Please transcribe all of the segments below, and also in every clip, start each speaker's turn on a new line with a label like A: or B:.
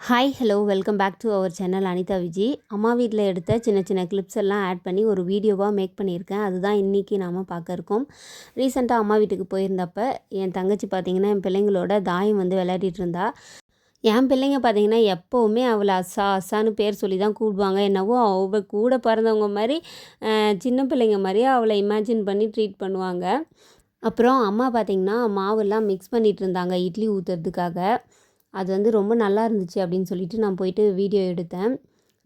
A: Hi hello welcome back to our channel Anitha Viji அம்மா வீட்டில் எடுத்த சின்ன சின்ன கிளிப்ஸ் எல்லாம் ஆட் பண்ணி ஒரு வீடியோவாக மேக் பண்ணியிருக்கேன். அதுதான் இன்றைக்கி நாம் பார்க்க இருக்கோம். ரீசெண்டாக அம்மா வீட்டுக்கு போயிருந்தப்ப என் தங்கச்சி பார்த்திங்கன்னா என் பிள்ளைங்களோட தாயம் வந்து விளையாடிட்டு இருந்தா. என் பிள்ளைங்க பார்த்தீங்கன்னா எப்போவுமே அவளை அசா அசான்னு பேர் சொல்லி தான் கூப்பிடுவாங்க. என்னவோ அவள் கூட பிறந்தவங்க மாதிரி சின்ன பிள்ளைங்க மாதிரியே அவளை இமேஜின் பண்ணி ட்ரீட் பண்ணுவாங்க. அப்புறம் அம்மா பார்த்திங்கன்னா மாவெல்லாம் மிக்ஸ் பண்ணிகிட்டு இருந்தாங்க இட்லி ஊற்றுறதுக்காக அது வந்து ரொம்ப நல்லா இருந்துச்சு அப்படின்னு சொல்லிட்டு நான் போயிட்டு வீடியோ எடுத்தேன்.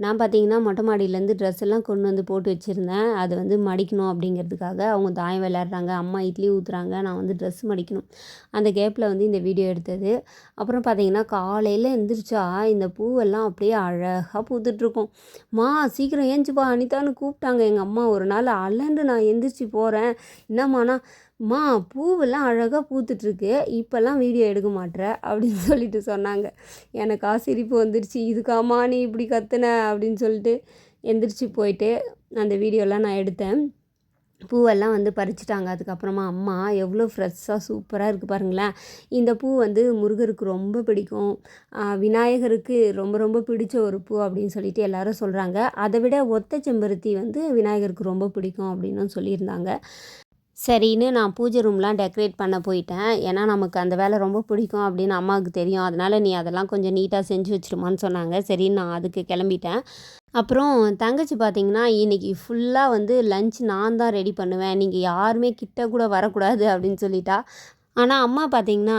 A: நான் பார்த்தீங்கன்னா மொட்டை மாடியிலேருந்து ட்ரெஸ் எல்லாம் கொண்டு வந்து போட்டு வச்சுருந்தேன். அது வந்து மடிக்கணும் அப்படிங்கிறதுக்காக அவங்க தாயம் விளையாடுறாங்க அம்மா இட்லி ஊற்றுறாங்க நான் வந்து ட்ரெஸ் மடிக்கணும். அந்த கேப்பில் வந்து இந்த வீடியோ எடுத்தது. அப்புறம் பார்த்தீங்கன்னா காலையில் எழுந்திரிச்சா இந்த பூவெல்லாம் அப்படியே அழகாக பூத்துட்ருக்கோம் மா சீக்கிரம் ஏஞ்சிப்பா. அனிதான்னு கூப்பிட்டாங்க. எங்கள் அம்மா ஒரு நாள் அலண்டு நான் எந்திரிச்சு போகிறேன் என்னம்மாண்ணா மா பூவெல்லாம் அழகாக பூத்துட்ருக்கு இப்போல்லாம் வீடியோ எடுக்க மாட்ற அப்படின்னு சொல்லிட்டு சொன்னாங்க. எனக்கா சிரிப்பு வந்துடுச்சு இதுக்காம்மா நீ இப்படி கத்துன அப்படின்னு சொல்லிட்டு எந்திரிச்சு போயிட்டு அந்த வீடியோலாம் நான் எடுத்தேன். பூவெல்லாம் வந்து பறிச்சிட்டாங்க. அதுக்கப்புறமா அம்மா எவ்வளோ ஃப்ரெஷ்ஷாக சூப்பராக இருக்குது பாருங்களேன். இந்த பூ வந்து முருகருக்கு ரொம்ப பிடிக்கும். விநாயகருக்கு ரொம்ப ரொம்ப பிடிச்ச ஒரு பூ அப்படின்னு சொல்லிட்டு எல்லாரும் சொல்கிறாங்க அதை விட ஒத்த செம்பருத்தி வந்து விநாயகருக்கு ரொம்ப பிடிக்கும் அப்படின்னு சொல்லியிருந்தாங்க. சரின்னு நான் பூஜை ரூம்லாம் டெக்கரேட் பண்ண போயிட்டேன். ஏன்னா நமக்கு அந்த வேலை ரொம்ப பிடிக்கும் அப்படின்னு அம்மாவுக்கு தெரியும். அதனால் நீ அதெல்லாம் கொஞ்சம் நீட்டாக செஞ்சு வச்சிருமான்னு சொன்னாங்க. சரின்னு நான் அதுக்கு கிளம்பிட்டேன். அப்புறம் தங்கச்சி பார்த்தீங்கன்னா இன்னைக்கு ஃபுல்லாக வந்து லஞ்ச் நான் தான் ரெடி பண்ணுவேன். நீங்கள் யாருமே கிட்ட கூட வரக்கூடாது அப்படின்னு சொல்லிட்டா. ஆனால் அம்மா பார்த்தீங்கன்னா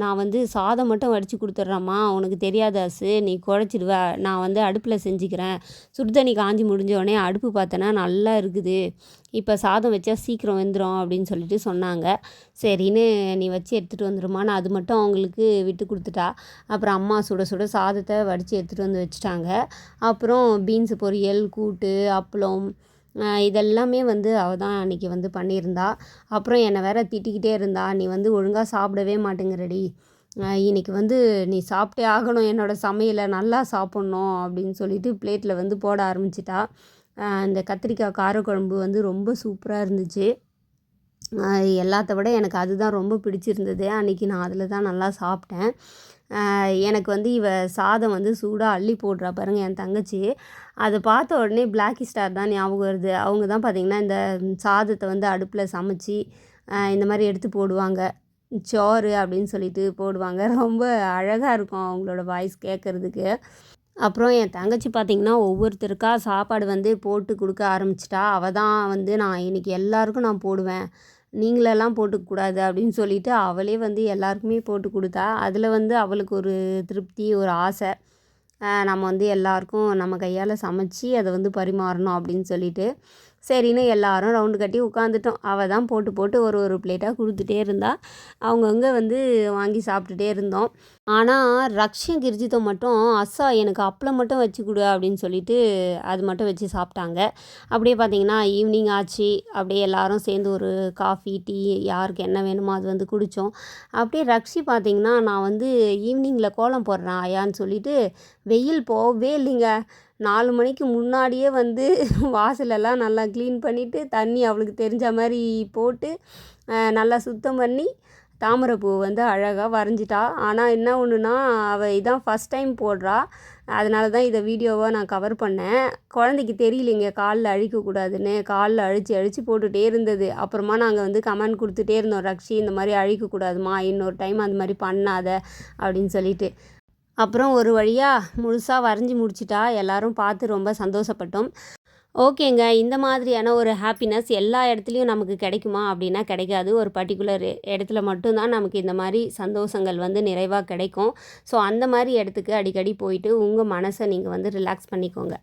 A: நான் வந்து சாதம் மட்டும் வடித்து கொடுத்துட்றேம்மா உனக்கு தெரியாத அசு. நீ குழச்சிடுவ. நான் வந்து அடுப்பில் செஞ்சுக்கிறேன். சுடுதண்ணி காஞ்சி முடிஞ்சோடனே அடுப்பு பார்த்தேன்னா நல்லா இருக்குது. இப்போ சாதம் வச்சா சீக்கிரம் வெந்துடும் அப்படின்னு சொல்லிட்டு சொன்னாங்க. சரின்னு நீ வச்சு எடுத்துகிட்டு வந்துடுமா நான் அது மட்டும் அவங்களுக்கு விட்டு கொடுத்துட்டா. அப்புறம் அம்மா சுட சுட சாதத்தை வடித்து எடுத்துகிட்டு வந்து வச்சுட்டாங்க. அப்புறம் பீன்ஸ் பொரியல் கூட்டு அப்பளம் இதெல்லாமே வந்து அவள் தான் அன்றைக்கி வந்து பண்ணியிருந்தா. அப்புறம் என்னை வேற திட்டிக்கிட்டே இருந்தா நீ வந்து ஒழுங்காக சாப்பிடவே மாட்டேங்கிறடி. இன்றைக்கி இன்னைக்கு வந்து நீ சாப்பிட்டே ஆகணும். என்னோடய சமையலை நல்லா சாப்பிட்ணும். அப்படின்னு சொல்லிட்டு பிளேட்டில் வந்து போட ஆரம்பிச்சிட்டா. இந்த கத்திரிக்காய் காரக்குழம்பு வந்து ரொம்ப சூப்பராக இருந்துச்சு. எல்லாத்த விட எனக்கு அதுதான் ரொம்ப பிடிச்சிருந்தது. அன்றைக்கி நான் அதில் தான் நல்லா சாப்பிட்டேன். எனக்கு வந்து இவ சாதம் வந்து சூடாக அள்ளி போடுறா பாருங்கள் என் தங்கச்சி. அதை பார்த்த உடனே பிளாக்கி ஸ்டார் தான் ஞாபகம் வருது. அவங்க தான் பார்த்திங்கன்னா இந்த சாதத்தை வந்து அடுப்பில் சமைச்சி இந்த மாதிரி எடுத்து போடுவாங்க. சோறு அப்படின்னு சொல்லிட்டு போடுவாங்க. ரொம்ப அழகாக இருக்கும் அவங்களோட வாய்ஸ் கேட்குறதுக்கு அப்புறம் என் தங்கச்சி பார்த்திங்கன்னா ஒவ்வொருத்தருக்கா சாப்பாடு வந்து போட்டு கொடுக்க ஆரம்பிச்சிட்டா. அவள் தான் வந்து நான் இன்னைக்கு எல்லாருக்கும் நான் போடுவேன். நீங்களெல்லாம் போட்டுக்கூடாது அப்படின்னு சொல்லிட்டு அவளே வந்து எல்லாருக்குமே போட்டு கொடுத்தா. அதில் வந்து அவளுக்கு ஒரு திருப்தி ஒரு ஆசை. நம்ம வந்து எல்லாருக்கும் நம்ம கையால் சமைச்சி அதை வந்து பரிமாறணும் அப்படின்னு சொல்லிட்டு சரின்னு எல்லாரும் ரவுண்டு கட்டி உட்காந்துட்டோம் அவள் தான் போட்டு போட்டு ஒரு ஒரு பிளேட்டாக கொடுத்துட்டே இருந்தா. அவங்கவுங்க வந்து வாங்கி சாப்பிட்டுட்டே இருந்தோம். ஆனால் ரக்ஷன் கிரிஜித்தை மட்டும் அஸ்ஸா எனக்கு அப்பளம் மட்டும் வச்சு கொடு அப்படின்னு சொல்லிட்டு அது மட்டும் வச்சு சாப்பிட்டாங்க. அப்படியே பார்த்தீங்கன்னா ஈவினிங் ஆச்சு. அப்படியே எல்லாரும் சேர்ந்து ஒரு காஃபி டீ யாருக்கு என்ன வேணுமோ அது வந்து குடித்தோம் அப்படியே ரக்ஷி பார்த்தீங்கன்னா நான் வந்து ஈவினிங்கில் கோலம் போடுறேன் ஆயான்னு சொல்லிட்டு வெயில் போகவே இல்லைங்க நாலு மணிக்கு முன்னாடியே வந்து வாசலெல்லாம் நல்லா க்ளீன் பண்ணிவிட்டு தண்ணி அவளுக்கு தெரிஞ்ச மாதிரி போட்டு நல்லா சுத்தம் பண்ணி தாமரைப்பூ வந்து அழகாக வரைஞ்சிட்டா. ஆனால் என்ன ஒன்றுனா அவள் இதான் ஃபஸ்ட் டைம் போடுறா. அதனால தான் இதை வீடியோவாக நான் கவர் பண்ணேன். குழந்தைக்கு தெரியலைங்க காலில் அழிக்கக்கூடாதுன்னு. காலில் அழிச்சு அழிச்சு போட்டுகிட்டே இருந்தது. அப்புறமா நாங்கள் வந்து கமெண்ட் கொடுத்துட்டே இருந்தோம் ரக்ஷி இந்த மாதிரி அழிக்கக்கூடாதுமா இன்னொரு டைம் அந்த மாதிரி பண்ணாத. அப்படின்னு சொல்லிட்டு. அப்புறம் ஒரு வழியாக முழுசாக வரைஞ்சி முடிச்சிட்டா. எல்லாரும் பார்த்து ரொம்ப சந்தோஷப்பட்டோம். ஓகேங்க இந்த மாதிரியான ஒரு ஹாப்பினஸ் எல்லா இடத்துலையும் நமக்கு கிடைக்குமா அப்படின்னா கிடைக்காது. ஒரு பர்டிகுலர் இடத்துல மட்டும்தான் நமக்கு இந்த மாதிரி சந்தோஷங்கள் வந்து நிறைவாக கிடைக்கும். ஸோ அந்த மாதிரி இடத்துக்கு அடிக்கடி போயிட்டு உங்கள் மனசை நீங்கள் வந்து ரிலாக்ஸ் பண்ணிக்கோங்க.